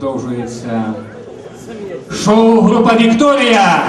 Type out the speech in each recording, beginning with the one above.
продовжується шоу група Вікторія.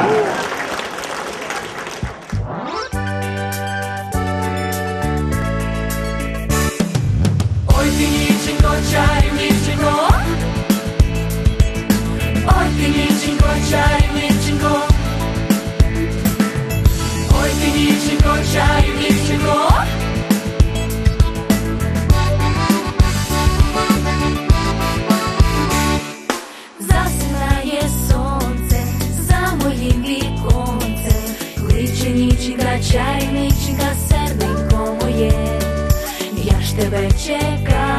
check out.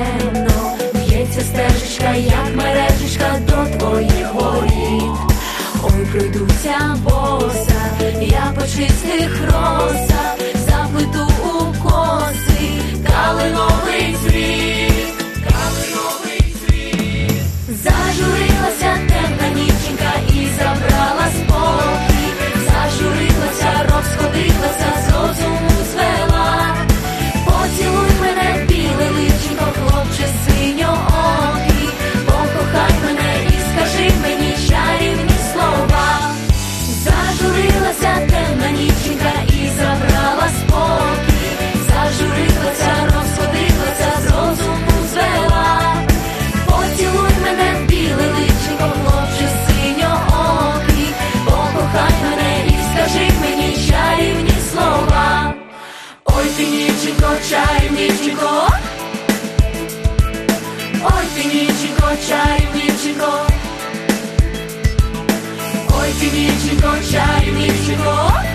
темно, б'ється стежечка, як мережечка до твоїх воріт. Ой, прийдуться боса, я по чистих роса, запиту у коси, калиновий чарівничко, ой ти ніченько, чарівничко, ой ти ніченько, чарівничко.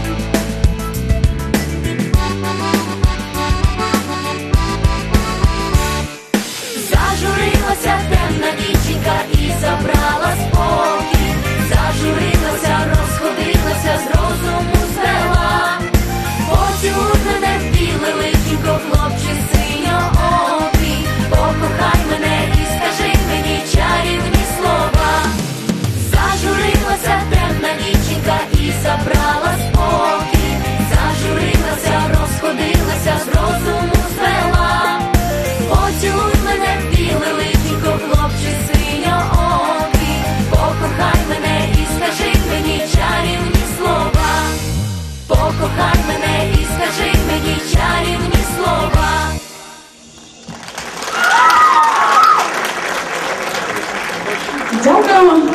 забрала спокій, зажурилася, розходилася, з розуму звела, поцілуй мене біле лихенько, хлопче, синьо окі, покохай мене і скажи мені чарівні слова, покохай мене і скажи мені чарівні слова. Дякую.